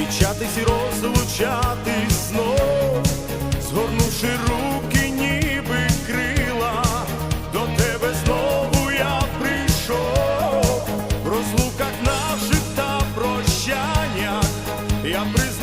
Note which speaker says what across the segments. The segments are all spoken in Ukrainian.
Speaker 1: зустрічатись і розлучатись знов, згорнувши руки, ніби крила, до тебе знову я прийшов, в розлуках наших та прощаннях я признав.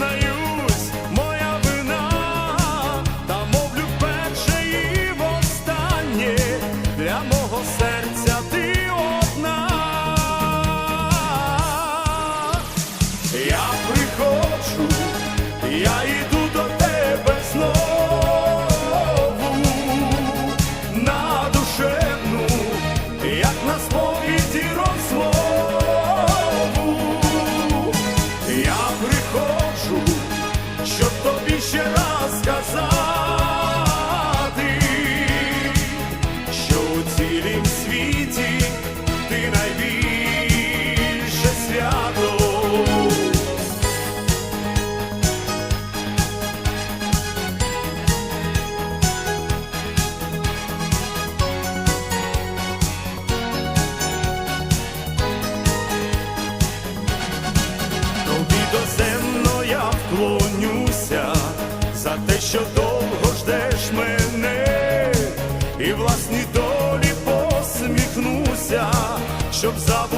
Speaker 1: І власній долі посміхнуся, щоб забувалося